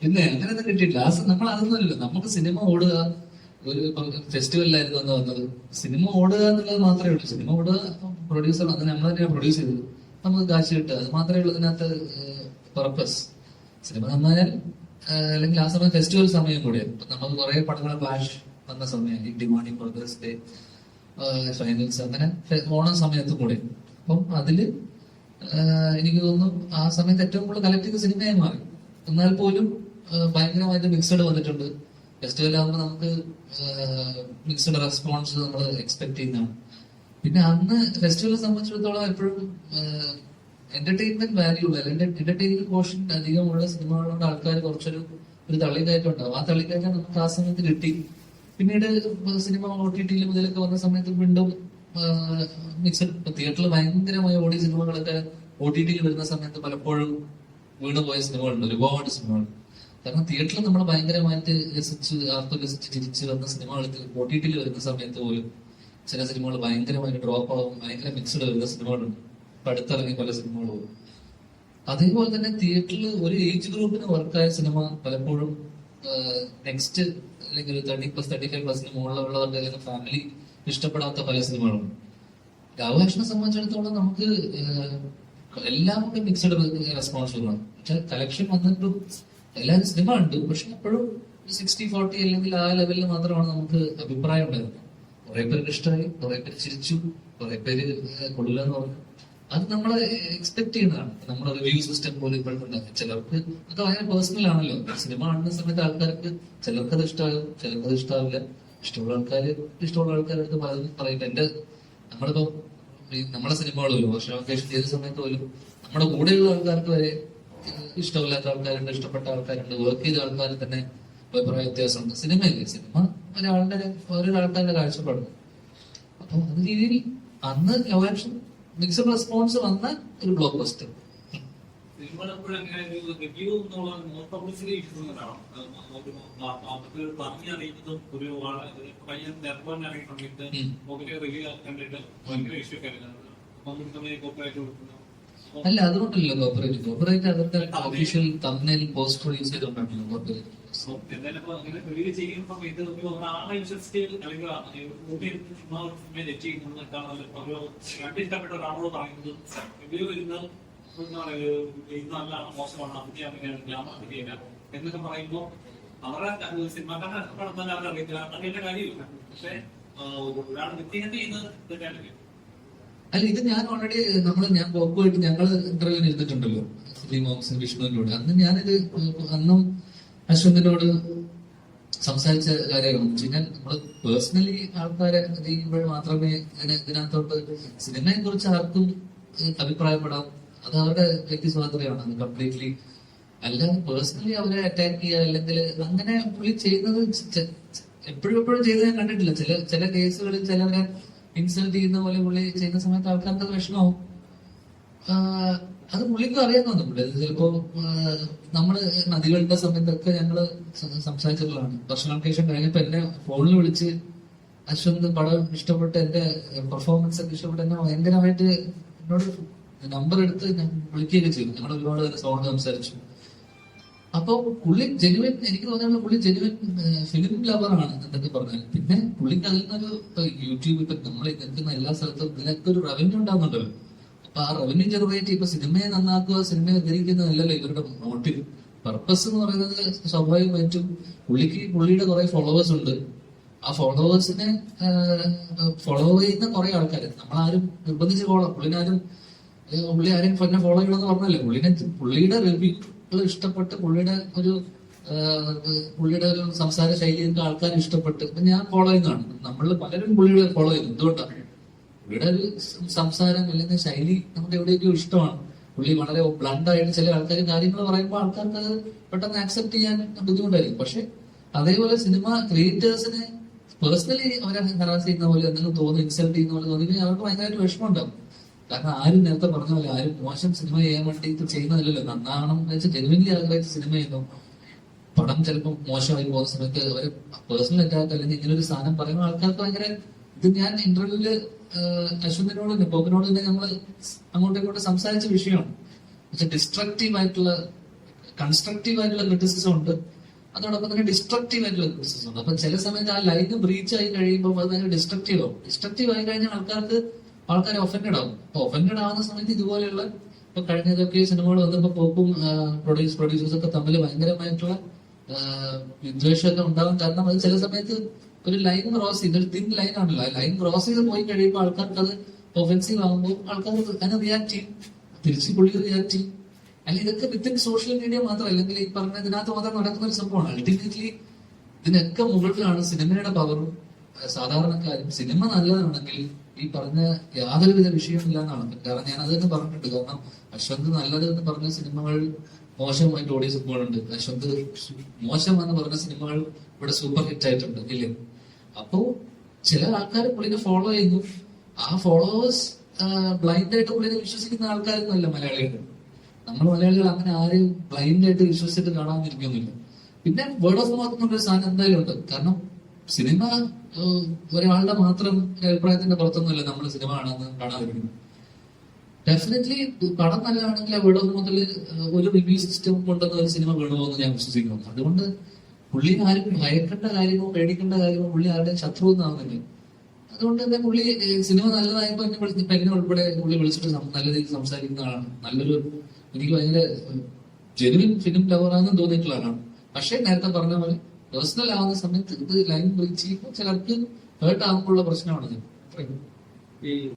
പിന്നെ അങ്ങനെയൊന്നും കിട്ടിയിട്ടില്ല. ആ നമ്മൾ അതൊന്നുമല്ലോ നമുക്ക് സിനിമ ഓടുക. ഒരു ഫെസ്റ്റിവലിലായിരുന്നു അന്ന് വന്നത്. സിനിമ ഓടുക എന്നുള്ളത് മാത്രമേ ഉള്ളൂ. സിനിമ ഓടുക പ്രൊഡ്യൂസർ അങ്ങനെ നമ്മൾ തന്നെയാണ് പ്രൊഡ്യൂസ് ചെയ്തത്. നമുക്ക് കാശ് കിട്ടുക. അത് മാത്രമേ ഉള്ളൂ ഇതിനകത്ത് പർപ്പസ് സിനിമ നന്നായാൽ അല്ലെങ്കിൽ ആ സമയം ഫെസ്റ്റിവൽ സമയം കൂടിയാണ് നമുക്ക് കുറെ പടങ്ങൾ ഫ്ലാഷ് വന്ന സമയം. ഡിമാണി ബ്രദേഴ്സ് ഡേ ഫൈനൽസ് അങ്ങനെ ഓണം സമയത്ത് കൂടി. അപ്പം അതിൽ എനിക്ക് തോന്നുന്നു ആ സമയത്ത് ഏറ്റവും കൂടുതൽ കലക്ടീവ് സിനിമയായി മാറി. എന്നാൽ പോലും ഭയങ്കരമായിട്ട് മിക്സഡ് വന്നിട്ടുണ്ട്. ഫെസ്റ്റിവൽ ആകുമ്പോൾ നമുക്ക് മിക്സഡ് റെസ്പോൺസ് നമ്മൾ എക്സ്പെക്ട് ചെയ്യുന്നതാണ്. പിന്നെ അന്ന് ഫെസ്റ്റിവലിനെ സംബന്ധിച്ചിടത്തോളം എപ്പോഴും എന്റർടൈൻമെന്റ് വാല്യൂ ഉള്ള എന്റർടൈൻമെന്റ് പോർഷൻ അധികമുള്ള സിനിമകളുടെ ആൾക്കാർ കുറച്ചൊരു ഒരു തള്ളിക്കയറ്റം ഉണ്ടാവും. ആ തള്ളിക്കയറ്റം നമുക്ക് ആ സമയത്ത് കിട്ടി. പിന്നീട് സിനിമ ഒ ടി ടിയിൽ മുതലൊക്കെ വന്ന സമയത്ത് വീണ്ടും മിക്സഡ് തിയേറ്ററിൽ ഭയങ്കരമായ ഓടി സിനിമകളൊക്കെ ഒ ടി ടിക്ക് വരുന്ന സമയത്ത് പലപ്പോഴും വീണുപോയ സിനിമകളുണ്ട്. ഒരുപാട് സിനിമകൾ കാരണം തിയേറ്ററിൽ നമ്മൾ ഭയങ്കരമായിട്ട് രസിച്ച് ആർപ്പരസിച്ച് ചിരിച്ച് വന്ന സിനിമകൾക്ക് ഒ ടി ടിയിൽ വരുന്ന സമയത്ത് പോലും ചില സിനിമകൾ ഭയങ്കരമായിട്ട് ഡ്രോപ്പ് ആവും ഭയങ്കര മിക്സഡ് വരുന്ന സിനിമകളുണ്ട്. ഇപ്പൊ അടുത്തിറങ്ങി പല സിനിമകളും അതേപോലെ തന്നെ തിയേറ്ററിൽ ഒരു ഏജ് ഗ്രൂപ്പിന് വർക്കായ സിനിമ പലപ്പോഴും നെക്സ്റ്റ് അല്ലെങ്കിൽ തേർട്ടി പ്ലസ് തേർട്ടി ഫൈവ് പ്ലസിന് മുകളിലുള്ളവരുടെ ഫാമിലി ഇഷ്ടപ്പെടാത്ത പല സിനിമകളും. ലവ് സംബന്ധിച്ചിടത്തോളം നമുക്ക് എല്ലാം കൂടി മിക്സഡ് റെസ്പോൺസ് റെസ്പോൺസിബിളാണ് പക്ഷെ കളക്ഷൻ വന്നിട്ടും എല്ലാവരും സിനിമ ഉണ്ട് പക്ഷെ എപ്പോഴും സിക്സ്റ്റി ഫോർട്ടി അല്ലെങ്കിൽ ആ ലെവലിൽ മാത്രമാണ് നമുക്ക് അഭിപ്രായം ഉണ്ടായിരുന്നത്. കുറെ പേർക്ക് ഇഷ്ടമായി കുറെ പേര് ചിരിച്ചു കുറെ പേര് കൊള്ളില്ല എന്ന് പറഞ്ഞു. അത് നമ്മൾ എക്സ്പെക്ട് ചെയ്യുന്നതാണ്. നമ്മുടെ റിവ്യൂ സിസ്റ്റം പോലും ഇപ്പോഴും ചിലർക്ക് അത് ഭയങ്കര പേഴ്സണൽ ആണല്ലോ. സിനിമ കാണുന്ന സമയത്ത് ആൾക്കാർക്ക് ചിലർക്ക് ഇഷ്ടമാകും ചിലർക്ക് അത് ഇഷ്ടാവില്ല. ഇഷ്ടമുള്ള ആൾക്കാര് ഇഷ്ടമുള്ള ആൾക്കാരുടെ അടുത്ത് പലതും പറയും എന്റെ നമ്മളിപ്പോ നമ്മളെ നമ്മുടെ സിനിമകളല്ലോ വെക്കേഷൻ ചെയ്ത സമയത്ത് പോലും നമ്മുടെ കൂടെയുള്ള ആൾക്കാർക്ക് വരെ ഇഷ്ടമില്ലാത്ത ആൾക്കാരുണ്ട് ഇഷ്ടപ്പെട്ട ആൾക്കാരുണ്ട് വർക്ക് ചെയ്ത ആൾക്കാർ തന്നെ അഭിപ്രായ വ്യത്യാസമുണ്ട്. സിനിമയല്ലേ? സിനിമ ഒരാളുടെ ഓരോരാൾക്കാരുടെ കാഴ്ചപ്പാടുണ്ട് അപ്പൊ അത് രീതിയിൽ അന്ന് മിക്സഡ് റെസ്പോൺസ് വന്ന ഒരു ബ്ലോക്ക് ബസ്റ്റർ അങ്ങനെ ഒരു പയ്യൻ നിർബന്ധം ഇറങ്ങിയ സമയത്ത് ഉം. റിവ്യൂ കണ്ടിട്ട് ഭയങ്കര ഇഷ്യൂ കരുതുന്നത് പങ്കെടുക്കുന്ന കോപ്പറേറ്റ് കൊടുക്കുന്നു അല്ല അതുകൊണ്ടല്ലോ കോപ്പറേറ്റ് കോപ്പറേറ്റ് അവരുടെ ഒഫീഷ്യൽ തമ്മിൽ പോസ്റ്റർ യൂസ് ചെയ്തുകൊണ്ടാണല്ലോ കോപ്പറേറ്റ് ഇഷ്ടപ്പെട്ട ഒരാളോട് പറയുന്നത് വരുന്നത് ഇത് നല്ല മോശമാണ്. അങ്ങനെയാണ് ഗ്ലാമർ അതിനെയാണ് എന്നൊക്കെ പറയുമ്പോൾ അവരെ സിനിമാക്കാരെ നടത്താൻ അവരെ അറിയത്തില്ല. അങ്ങനെയുള്ള കാര്യമില്ല. പക്ഷെ ഒരാൾ വ്യക്തിഗത ചെയ്യുന്നത് തന്നെയാണ് അല്ല ഇത് ഞാൻ ഓൾറെഡി നമ്മൾ ഞാൻ പോയിട്ട് ഞങ്ങൾ ഇന്റർവ്യൂ എടുത്തിട്ടുണ്ടല്ലോ ഫിലിം ഓക്സിൻ വിഷ്ണുവിനോട്. അന്ന് ഞാനിത് അന്നും അശ്വന്തിനോട് സംസാരിച്ച കാര്യമാണ്. പിന്നെ നമ്മൾ പേഴ്സണലി ആൾക്കാരെ ചെയ്യുമ്പോൾ മാത്രമേ ഇതിന് ഇതിനകത്തോട്ട് സിനിമയെ കുറിച്ച് ആർക്കും അഭിപ്രായപ്പെടാം. അത് അവരുടെ വ്യക്തി സ്വാതന്ത്ര്യമാണ്. അത് കംപ്ലീറ്റ്ലി അല്ലാതെ പേഴ്സണലി അവരെ അറ്റാക്ക് ചെയ്യുക അല്ലെങ്കിൽ അങ്ങനെ പുള്ളി ചെയ്യുന്നത് എപ്പോഴും എപ്പോഴും ചെയ്ത് ഞാൻ കണ്ടിട്ടില്ല. ചില ചില കേസുകളിൽ ചിലവരെ ഇൻസൾട്ട് ചെയ്യുന്ന പോലെ പുള്ളി ചെയ്യുന്ന സമയത്ത് ആൾക്കാർക്ക് അത് വിഷമാവും അത് പുള്ളിക്കും അറിയാവുന്ന പുള്ളി. ചിലപ്പോ നമ്മൾ നദികളുടെ സമയത്തൊക്കെ ഞങ്ങൾ സംസാരിച്ചിട്ടുള്ളതാണ്. ഭക്ഷണം ശേഷം കഴിഞ്ഞപ്പോ എന്നെ ഫോണിൽ വിളിച്ച് അശ്വന്ത് പടം ഇഷ്ടപ്പെട്ട് എന്റെ പെർഫോമൻസ് ഒക്കെ ഇഷ്ടപ്പെട്ട് എന്നെ ഭയങ്കരമായിട്ട് എന്നോട് നമ്പർ എടുത്ത് ഞാൻ വിളിക്കുകയൊക്കെ ചെയ്തു. ഞങ്ങൾ ഒരുപാട് സൗണ്ട് സംസാരിച്ചു. അപ്പൊ പുള്ളി ജെനുവൻ എനിക്ക് തോന്നിയുള്ള പുള്ളി ജെനുവൻ ഫിലിം ലവറാണ് എന്നൊക്കെ പറഞ്ഞാൽ. പിന്നെ പുള്ളിക്ക് അതിൽ നിന്നൊരു യൂട്യൂബ് ഇപ്പൊ നമ്മൾ നിൽക്കുന്ന എല്ലാ സ്ഥലത്തും ഇതിനൊക്കെ ഒരു റവന്യൂ ഉണ്ടാകുന്നുണ്ടല്ലോ അപ്പൊ ആ റവന്യൂ ജനറേറ്റ് ഇപ്പൊ സിനിമയെ നന്നാക്കുക സിനിമയെ ഉദ്ധരിക്കുന്നതല്ലല്ലോ ഇവരുടെ മോട്ടീവ് പർപ്പസ് എന്ന് പറയുന്നത് സ്വാഭാവികമായിട്ടും പുള്ളിക്ക് പുള്ളിയുടെ കുറെ ഫോളോവേഴ്സ് ഉണ്ട്. ആ ഫോളോവേഴ്സിനെ ഫോളോ ചെയ്യുന്ന കുറെ ആൾക്കാർ നമ്മളാരും നിർബന്ധിച്ച് പോകണം പുള്ളിനാരും പുള്ളി ആരെയും എന്നെ ഫോളോ ചെയ്യണമെന്ന് പറഞ്ഞല്ലേ പുള്ളിനെ പുള്ളിയുടെ റിവ്യൂകൾ ഇഷ്ടപ്പെട്ട് പുള്ളിയുടെ ഒരു പുള്ളിയുടെ ഒരു സംസാര ശൈലി ശൈലിയൊക്കെ ആൾക്കാർ ഇഷ്ടപ്പെട്ട് ഞാൻ ഫോളോ ചെയ്യുന്നതാണ്. നമ്മൾ പലരും പുള്ളിയുടെ ഫോളോ ചെയ്യുന്നു. എന്തുകൊണ്ടാണ് പുള്ളിയുടെ ഒരു സംസാരം അല്ലെങ്കിൽ ശൈലി നമുക്ക് എവിടെയൊക്കെയോ ഇഷ്ടമാണ്. പുള്ളി വളരെ ബ്ലണ്ട് ആയിട്ട് ചില ആൾക്കാർ കാര്യങ്ങൾ പറയുമ്പോൾ ആൾക്കാർക്ക് അത് പെട്ടെന്ന് ആക്സെപ്റ്റ് ചെയ്യാൻ ബുദ്ധിമുട്ടായിരിക്കും. പക്ഷെ അതേപോലെ സിനിമ ക്രിയേറ്റേഴ്സിനെ പേഴ്സണലി അവരെ ഹറാസ് ചെയ്യുന്ന പോലെ എന്തെങ്കിലും തോന്നുന്നു ഇൻസൾട്ട് ചെയ്യുന്ന പോലെ തോന്നി അവർക്ക് ഭയങ്കരമായിട്ട് വിഷമം ഉണ്ടാവും. കാരണം ആരും നേരത്തെ പറഞ്ഞ പോലെ ആരും മോശം സിനിമ ചെയ്യാൻ വേണ്ടി ഇത് ചെയ്യുന്നതല്ലല്ലോ. നന്നാവണം എന്ന് വെച്ചാൽ ജെനുവിൻലി ആഗ്രഹിച്ച സിനിമ ചെയ്യുന്നു പടം ചിലപ്പോൾ മോശമായി പോകുന്ന സമയത്ത് അവർ പേഴ്സണൽ അറ്റാക്ക് അല്ലെങ്കിൽ ഇങ്ങനെ ഒരു സാധനം പറയുന്ന ആൾക്കാർക്ക് ഭയങ്കര ഇത് ഞാൻ ഇന്റർവ്യൂൽ അശ്വന്തിനോട് നിപ്പോക്കിനോട് തന്നെ നമ്മൾ അങ്ങോട്ടും ഇങ്ങോട്ടും സംസാരിച്ച വിഷയമാണ്. പക്ഷെ ഡിസ്ട്രക്റ്റീവ് ആയിട്ടുള്ള കൺസ്ട്രക്റ്റീവ് ആയിട്ടുള്ള ക്രിറ്റിസിസം ഉണ്ട്. അതോടൊപ്പം തന്നെ ഡിസ്ട്രക്റ്റീവ് ആയിട്ടുള്ള ക്രിറ്റിസിസം ഉണ്ട്. അപ്പൊ ചില സമയത്ത് ആ ലൈന് ബ്രീച്ച് ആയി കഴിയുമ്പോൾ അത് ഭയങ്കര ഡിസ്ട്രക്റ്റീവ് ആവും. ഡിസ്ട്രക്റ്റീവ് ആയി കഴിഞ്ഞാൽ ആൾക്കാർക്ക് ആൾക്കാർ ഒഫൻഡഡ് ആവും. അപ്പൊ ഒഫൻഡഡ് ആവുന്ന സമയത്ത് ഇതുപോലെയുള്ള ഇപ്പൊ കഴിഞ്ഞതൊക്കെ സിനിമകൾ വന്നപ്പോ പോപ്പും പ്രൊഡ്യൂസ് പ്രൊഡ്യൂസേഴ്സ് ഒക്കെ തമ്മിൽ ഭയങ്കരമായിട്ടുള്ള വിദ്വേഷമൊക്കെ ഉണ്ടാവും. കാരണം അത് ചില സമയത്ത് ഒരു ലൈൻ ക്രോസ് ചെയ്ത് ഒരു തിൻ ലൈൻ ആണല്ലോ. ലൈൻ ക്രോസ് ചെയ്ത് പോയി കഴിയുമ്പോൾ ആൾക്കാർക്ക് അത് ഒഫൻസീവ് ആകുമ്പോൾ ആൾക്കാർ അതിനെ റിയാക്ട് ചെയ്യും. തിരിച്ച് പുള്ളി റിയാക്ട് ചെയ്യും. അല്ല ഇതൊക്കെ വിത്തിൻ സോഷ്യൽ മീഡിയ മാത്രം അല്ലെങ്കിൽ ഈ പറഞ്ഞ ഇതിനകത്ത് മാത്രം നടക്കുന്ന ഒരു സംഭവമാണ്. അൾട്ടിമേറ്റ്ലി ഇതിനൊക്കെ മുകളിലാണ് സിനിമയുടെ പവറും സാധാരണക്കാരും സിനിമ നല്ലതാണെങ്കിൽ ഈ പറഞ്ഞ യാതൊരുവിധ വിഷയമില്ല എന്നാണ് കാരണം ഞാൻ അത് തന്നെ പറഞ്ഞിട്ടുണ്ട്. കാരണം അശ്വന്ത് നല്ലത് എന്ന് പറഞ്ഞ സിനിമകൾ മോശമായിട്ട് ഓഡിയൻസ് സിനിമകളുണ്ട്. അശ്വന്ത് മോശം എന്ന് പറഞ്ഞ സിനിമകൾ ഇവിടെ സൂപ്പർ ഹിറ്റ് ആയിട്ടുണ്ട് ഇല്ലേ? അപ്പോ ചില ആൾക്കാർ പുള്ളിനെ ഫോളോ ചെയ്യുന്നു. ആ ഫോളോവേഴ്സ് ബ്ലൈൻഡ് ആയിട്ട് പുള്ളിനെ വിശ്വസിക്കുന്ന ആൾക്കാരൊന്നുമല്ല മലയാളികൾ. നമ്മൾ മലയാളികൾ അങ്ങനെ ആരെയും ബ്ലൈൻഡ് ആയിട്ട് വിശ്വസിച്ചിട്ട് കാണാതിരിക്കുന്നില്ല പിന്നെ വേർഡ് ഓഫ് മൗത്ത് എന്നൊരു സാധനം എന്തായാലും ഉണ്ട്. കാരണം സിനിമ ഒരാളുടെ മാത്രം അഭിപ്രായത്തിന്റെ പുറത്തൊന്നുമല്ല നമ്മൾ സിനിമ കാണാന്ന് കാണാതിരിക്കുന്നത് ഡെഫിനറ്റ്ലി പടം നല്ലതാണെങ്കിൽ അവിടെ മുതൽ ഒരു റിവ്യൂ സിസ്റ്റം കൊണ്ടുവന്ന ഒരു സിനിമ വേണമെന്ന് ഞാൻ വിശ്വസിക്കുന്നു. അതുകൊണ്ട് പുള്ളി ആരും ഭയക്കേണ്ട കാര്യമോ പേടിക്കേണ്ട കാര്യമോ പുള്ളി ആരുടെ ശത്രു ഒന്നാവുന്നില്ല അതുകൊണ്ട് തന്നെ പുള്ളി സിനിമ നല്ലതായപ്പോ എന്നെ വിളിച്ച് ഇപ്പൊ എന്നെ ഉൾപ്പെടെ പുള്ളി വിളിച്ചിട്ട് നല്ല രീതിയിൽ സംസാരിക്കുന്ന ആളാണ്. നല്ലൊരു എനിക്ക് ഭയങ്കര ജെനുവിൻ ഫിലിം ലവറാണെന്ന് തോന്നിയിട്ടുള്ള ആളാണ്. പക്ഷേ നേരത്തെ പറഞ്ഞ പോലെ പേഴ്സണൽ ആവുന്ന സമയത്ത് ഇത് ലൈൻ ബ്രീച്ച് ചെയ്യുമ്പോൾ ചിലർക്ക് ഹേർട്ട് ആകുമ്പോഴുള്ള പ്രശ്നമാണ്. ഈ